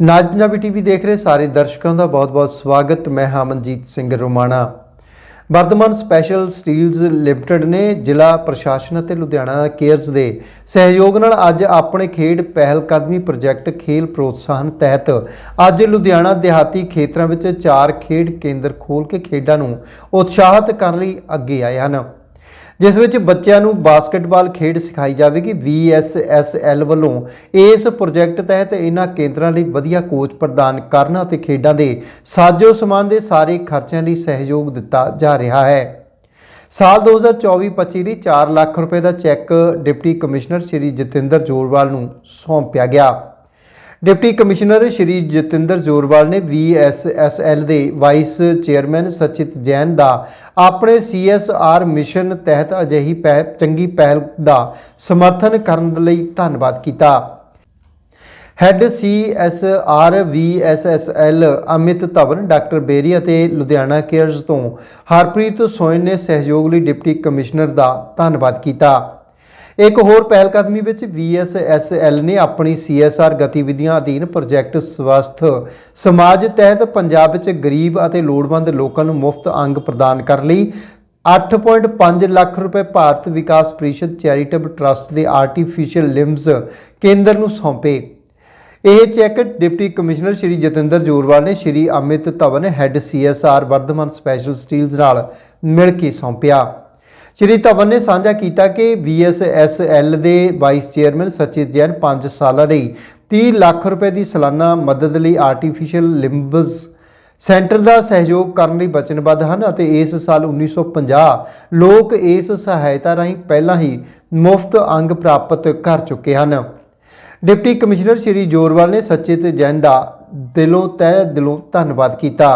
ਨਾਜ Punjabi TV ਦੇਖ ਰਹੇ ਸਾਰੇ ਦਰਸ਼ਕਾਂ ਦਾ ਬਹੁਤ-ਬਹੁਤ ਸਵਾਗਤ। ਮੈਂ ਹਾਂ Singh Romana. Vardhman special steels limited ਨੇ ਜ਼ਿਲ੍ਹਾ ਪ੍ਰਸ਼ਾਸਨ ਅਤੇ ਲੁਧਿਆਣਾ ਕੇਅਰਸ ਦੇ ਸਹਿਯੋਗ ਨਾਲ ਅੱਜ ਆਪਣੇ ਖੇਡ ਪਹਿਲ ਕਦਮੀ ਪ੍ਰੋਜੈਕਟ ਖੇਲ ਪ੍ਰੋਤਸਾਹਨ ਤਹਿਤ ਅੱਜ ਲੁਧਿਆਣਾ ਦਿਹਾਤੀ ਖੇਤਰਾਂ ਵਿੱਚ ਚਾਰ ਖੇਡ ਕੇਂਦਰ ਖੋਲ ਕੇ ਖੇਡਾਂ ਨੂੰ ਉਤਸ਼ਾਹਿਤ ਕਰਨ ਲਈ ਅੱਗੇ ਆਏ ਹਨ। ਜਿਸ ਵਿੱਚ ਬੱਚਿਆਂ ਨੂੰ ਬਾਸਕਟਬਾਲ ਖੇਡ ਸਿਖਾਈ ਜਾਵੇਗੀ। VSSL ਵੱਲੋਂ ਇਸ ਪ੍ਰੋਜੈਕਟ ਤਹਿਤ ਇਹਨਾਂ ਕੇਂਦਰਾਂ ਲਈ ਵਧੀਆ ਕੋਚ ਪ੍ਰਦਾਨ ਕਰਨ ਅਤੇ ਖੇਡਾਂ ਦੇ ਸਾਜੋ ਸਮਾਨ ਦੇ ਸਾਰੇ ਖਰਚਿਆਂ ਲਈ ਸਹਿਯੋਗ ਦਿੱਤਾ ਜਾ ਰਿਹਾ ਹੈ। ਸਾਲ 2024-25 ਲਈ 4 ਲੱਖ ਰੁਪਏ ਦਾ cheque deputy commissioner Shri Jatinder Jorwal ਨੂੰ ਸੌਂਪਿਆ ਗਿਆ। ਡਿਪਟੀ ਕਮਿਸ਼ਨਰ ਸ਼੍ਰੀ ਜਤਿੰਦਰ ਜੋਰਵਾਲ ਨੇ VSSL ਦੇ ਵਾਈਸ ਚੇਅਰਮੈਨ ਸਚਿਤ ਜੈਨ ਦਾ ਆਪਣੇ CSR ਮਿਸ਼ਨ ਤਹਿਤ ਅਜਿਹੀ ਪਹਿ- ਚੰਗੀ ਪਹਿਲ ਦਾ ਸਮਰਥਨ ਕਰਨ ਲਈ ਧੰਨਵਾਦ ਕੀਤਾ। Head CSR VSSL Amit Dhawan, doctor Beri ਅਤੇ ਲੁਧਿਆਣਾ ਕੇਅਰਸ ਤੋਂ ਹਰਪ੍ਰੀਤ ਸੋਇਨ ਨੇ ਸਹਿਯੋਗ ਲਈ ਡਿਪਟੀ ਕਮਿਸ਼ਨਰ ਦਾ ਧੰਨਵਾਦ ਕੀਤਾ। ਇੱਕ ਹੋਰ ਪਹਿਲਕਦਮੀ ਵਿੱਚ VSSL ਨੇ ਆਪਣੀ CSR ਗਤੀਵਿਧੀਆਂ ਅਧੀਨ ਪ੍ਰੋਜੈਕਟ ਸਵਸਥ ਸਮਾਜ ਤਹਿਤ ਪੰਜਾਬ ਵਿੱਚ ਗਰੀਬ ਅਤੇ ਲੋੜਵੰਦ ਲੋਕਾਂ ਨੂੰ ਮੁਫਤ ਅੰਗ ਪ੍ਰਦਾਨ ਕਰਨ ਲਈ 8.5 ਲੱਖ ਰੁਪਏ ਭਾਰਤ ਵਿਕਾਸ ਪ੍ਰੀਸ਼ਦ ਚੈਰੀਟੇਬਲ ਟਰਸਟ ਦੇ ਆਰਟੀਫੀਸ਼ੀਅਲ ਲਿੰਬਸ ਕੇਂਦਰ ਨੂੰ ਸੌਂਪੇ। ਇਹ cheque deputy commissioner Shri Jatinder Jorwal ਨੇ Shri Amit Dhawan, head CSR Vardhman special steels ਨਾਲ ਮਿਲ ਕੇ ਸੌਂਪਿਆ। ਸ਼੍ਰੀ ਧਵਨ ਨੇ ਸਾਂਝਾ ਕੀਤਾ ਕਿ VSSL ਦੇ ਵਾਈਸ ਚੇਅਰਮੈਨ ਸਚਿਤ ਜੈਨ 5 ਸਾਲਾਂ ਲਈ 30 ਲੱਖ ਰੁਪਏ ਦੀ ਸਾਲਾਨਾ ਮਦਦ ਲਈ ਆਰਟੀਫੀਸ਼ੀਅਲ ਲਿੰਬਸ ਸੈਂਟਰ ਦਾ ਸਹਿਯੋਗ ਕਰਨ ਲਈ ਵਚਨਬੱਧ ਹਨ ਅਤੇ ਇਸ ਸਾਲ 1950 ਲੋਕ ਇਸ ਸਹਾਇਤਾ ਰਾਹੀਂ ਪਹਿਲਾਂ ਹੀ ਮੁਫਤ ਅੰਗ ਪ੍ਰਾਪਤ ਕਰ ਚੁੱਕੇ ਹਨ। ਡਿਪਟੀ ਕਮਿਸ਼ਨਰ ਸ਼੍ਰੀ ਜੋਰਵਾਲ ਨੇ ਸਚਿਤ ਜੈਨ ਦਾ ਦਿਲੋਂ ਤਹਿ ਦਿਲੋਂ ਧੰਨਵਾਦ ਕੀਤਾ।